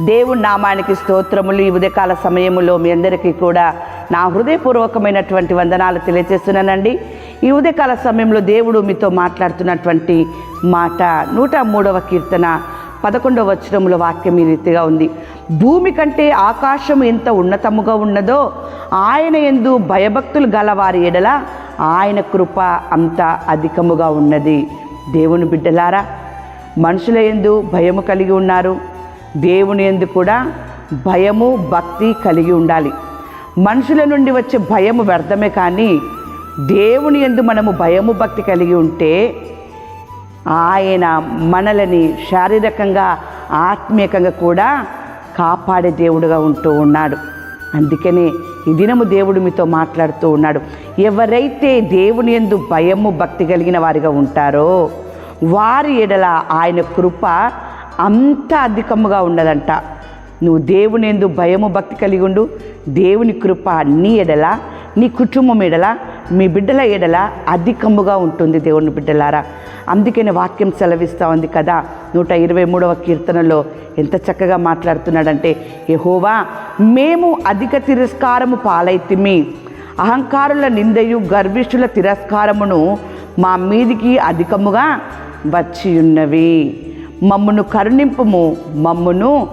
దేవుని నామానికి స్తోత్రములు. ఈ ఉదయకాల సమయములో మీ అందరికీ కూడా నా హృదయపూర్వకమైనటువంటి వందనాలు తెలియజేస్తున్నానండి. ఈ ఉదయకాల సమయంలో దేవుడు మీతో మాట్లాడుతున్నటువంటి మాట నూట మూడవ కీర్తన పదకొండవ వచనముల వాక్యం ఈ రీతిగా ఉంది. భూమి కంటే ఆకాశం ఎంత ఉన్నతముగా ఉన్నదో ఆయన ఎందు భయభక్తులు గలవారి ఎడల ఆయన కృప అంత అధికముగా ఉన్నది. దేవుని బిడ్డలారా మనుషుల ఎందు భయము కలిగి ఉన్నారు. దేవుని ఎందు కూడా భయము భక్తి కలిగి ఉండాలి. మనుషుల నుండి వచ్చే భయము వ్యర్థమే కానీ దేవుని ఎందు మనము భయము భక్తి కలిగి ఉంటే ఆయన మనలని శారీరకంగా ఆత్మీయకంగా కూడా కాపాడే దేవుడుగా ఉంటూ ఉన్నాడు. అందుకనే ఈ దినము దేవుడు మీతో మాట్లాడుతూ ఉన్నాడు. ఎవరైతే దేవుని ఎందు భయము భక్తి కలిగిన వారిగా ఉంటారో వారి ఎడల ఆయన కృప అంత అధికముగా ఉన్నదంట నువ్వు దేవుని ఎందు భయము భక్తి కలిగి ఉండు. దేవుని కృప నీ ఎడల నీ కుటుంబం ఎడల మీ బిడ్డల ఎడల అధికముగా ఉంటుంది దేవుని బిడ్డలారా. అందుకనే వాక్యం సెలవిస్తూ ఉంది కదా. నూట ఇరవై మూడవ కీర్తనలో ఎంత చక్కగా మాట్లాడుతున్నాడంటే యహోవా మేము అధిక తిరస్కారము పాలైతిమి. అహంకారుల నిందయు గర్విష్ఠుల తిరస్కారమును మా మీదికి అధికముగా వచ్చి ఉన్నవి మమ్మును కరుణింపుము మమ్మును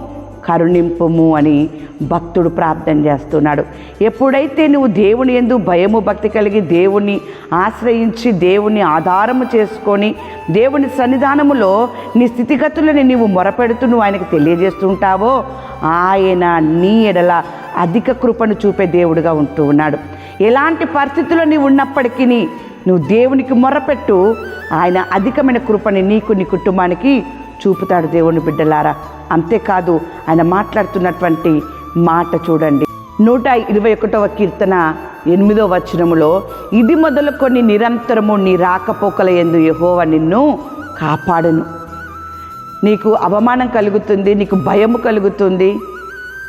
కరుణింపుము అని భక్తుడు ప్రార్థన చేస్తున్నాడు. ఎప్పుడైతే నువ్వు దేవుని ఎందు భయము భక్తి కలిగి దేవుని ఆశ్రయించి దేవుని ఆధారము చేసుకొని దేవుని సన్నిధానములో నీ స్థితిగతులని నీవు మొరపెడుతూ నువ్వు ఆయనకు తెలియజేస్తుంటావో ఆయన నీ ఎడల అధిక కృపను చూపే దేవుడుగా ఉంటూ ఉన్నాడు. ఎలాంటి పరిస్థితుల్లో నీవు ఉన్నప్పటికీ నువ్వు దేవునికి మొరపెట్టు ఆయన అధికమైన కృపని నీకు నీ కుటుంబానికి చూపుతాడు దేవుని బిడ్డలారా. అంతేకాదు ఆయన మాట్లాడుతున్నటువంటి మాట చూడండి. నూట ఇరవై ఒకటవ కీర్తన ఎనిమిదో వచనములో ఇది మొదలుకొని నిరంతరము నీ రాకపోకల ఎందు యహోవ నిన్ను కాపాడును. నీకు అవమానం కలుగుతుంది నీకు భయము కలుగుతుంది.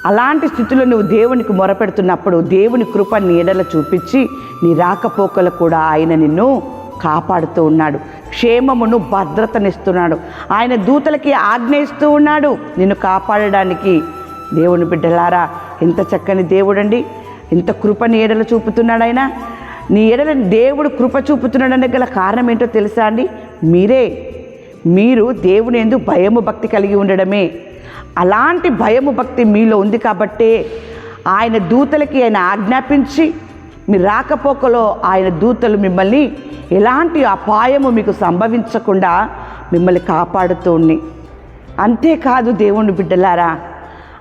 అలాంటి స్థితిలో నువ్వు దేవునికి మొరపెడుతున్నప్పుడు దేవుని కృప నీడల చూపించి నీ రాకపోకలు కూడా ఆయన నిన్ను కాపాడుతూ ఉన్నాడు. క్షేమమును భద్రతనిస్తున్నాడు. ఆయన దూతలకి ఆజ్ఞయిస్తూ ఉన్నాడు. నిన్ను కాపాడడానికి దేవుని బిడ్డలారా ఎంత చక్కని దేవుడండి. ఎంత కృపని ఎడలు చూపుతున్నాడు ఆయన. నీ ఎడల దేవుడు కృప చూపుతున్నాడని గల కారణం ఏంటో తెలుసా అండి? మీరే. మీరు దేవుని ఎందు భయము భక్తి కలిగి ఉండడమే. అలాంటి భయము భక్తి మీలో ఉంది కాబట్టే ఆయన దూతలకి ఆయన ఆజ్ఞాపించి మీ రాకపోకలో ఆయన దూతలు మిమ్మల్ని ఎలాంటి అపాయము మీకు సంభవించకుండా మిమ్మల్ని కాపాడుతూ అంతేకాదు దేవుని బిడ్డలారా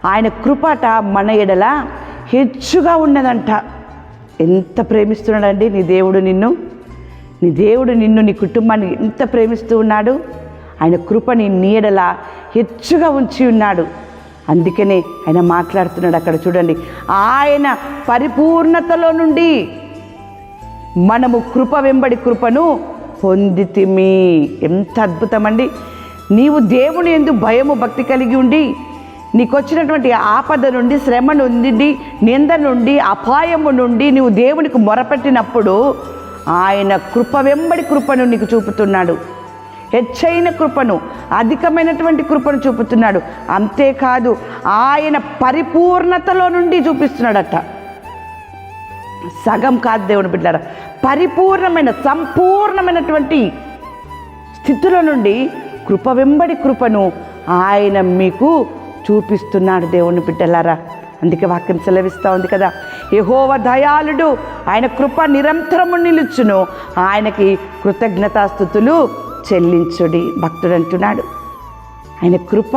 ఆయన కృపట మన ఎడల హెచ్చుగా ఉన్నదంట. ఎంత ప్రేమిస్తున్నాడండి నీ దేవుడు నిన్ను? నీ దేవుడు నిన్ను నీ కుటుంబాన్ని ఎంత ప్రేమిస్తూ ఉన్నాడు. ఆయన కృపని నీడల హెచ్చుగా ఉంచి ఉన్నాడు. అందుకనే ఆయన మాట్లాడుతున్నాడు అక్కడ చూడండి. ఆయన పరిపూర్ణతలో నుండి మనము కృప వెంబడి కృపను పొందితిమి. ఎంత అద్భుతమండి. నీవు దేవుని ఎందు భయము భక్తి కలిగి ఉండి నీకు వచ్చినటువంటి ఆపద నుండి శ్రమ నుండి నింద నుండి అపాయము నుండి నీవు దేవునికి మొరపెట్టినప్పుడు ఆయన కృప వెంబడి కృపను నీకు చూపుతున్నాడు. హెచ్చైన కృపను అధికమైనటువంటి కృపను చూపుతున్నాడు. అంతేకాదు ఆయన పరిపూర్ణతలో నుండి చూపిస్తున్నాడట. సగం కాదు దేవుని బిడ్డారా పరిపూర్ణమైన సంపూర్ణమైనటువంటి స్థితుల నుండి కృప వెంబడి కృపను ఆయన మీకు చూపిస్తున్నాడు దేవుని బిడ్డలారా. అందుకే వాక్యం సెలవిస్తూ ఉంది కదా. యహోవ దయాళుడు ఆయన కృప నిరంతరము నిలుచును. ఆయనకి కృతజ్ఞతాస్థుతులు చెల్లించుడి భక్తుడు అంటున్నాడు ఆయన కృప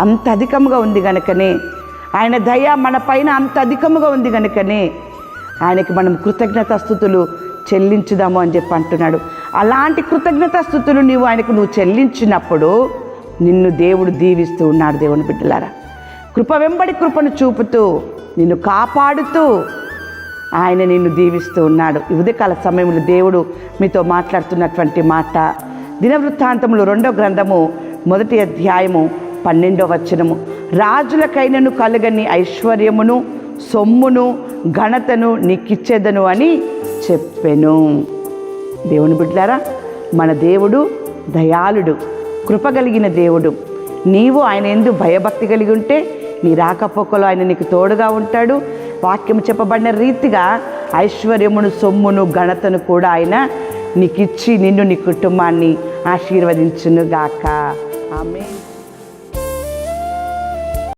అంత అధికముగా ఉంది గనుకనే. ఆయన దయ మన పైన అంత అధికముగా ఉంది గనుకనే. ఆయనకి మనం కృతజ్ఞతాస్థుతులు చెల్లించుదాము అని చెప్పి అంటున్నాడు. అలాంటి కృతజ్ఞతాస్థుతులు నీవు ఆయనకు నువ్వు చెల్లించినప్పుడు నిన్ను దేవుడు దీవిస్తూ ఉన్నాడు దేవుని బిడ్డలారా. కృప వెంబడి కృపను చూపుతూ నిన్ను కాపాడుతూ ఆయన నిన్ను దీవిస్తూ ఉన్నాడు. ఉదయకాల సమయంలో దేవుడు మీతో మాట్లాడుతున్నటువంటి మాట దినవృత్తాంతములు రెండో గ్రంథము మొదటి అధ్యాయము పన్నెండో వచనము. రాజులకైనను కలుగని ఐశ్వర్యమును సొమ్మును ఘనతను నీకిచ్చేదను అని చెప్పెను. దేవుని బిడ్డారా మన దేవుడు దయాళుడు కృప కలిగిన దేవుడు. నీవు ఆయన ఎందు భయభక్తి కలిగి ఉంటే నీ రాకపోకలో ఆయన నీకు తోడుగా ఉంటాడు. వాక్యం చెప్పబడిన రీతిగా ఐశ్వర్యమును సొమ్మును ఘనతను కూడా ఆయన నీకు ఇచ్చి నిన్ను నీ కుటుంబాన్ని ఆశీర్వదించునుగాక. ఆమె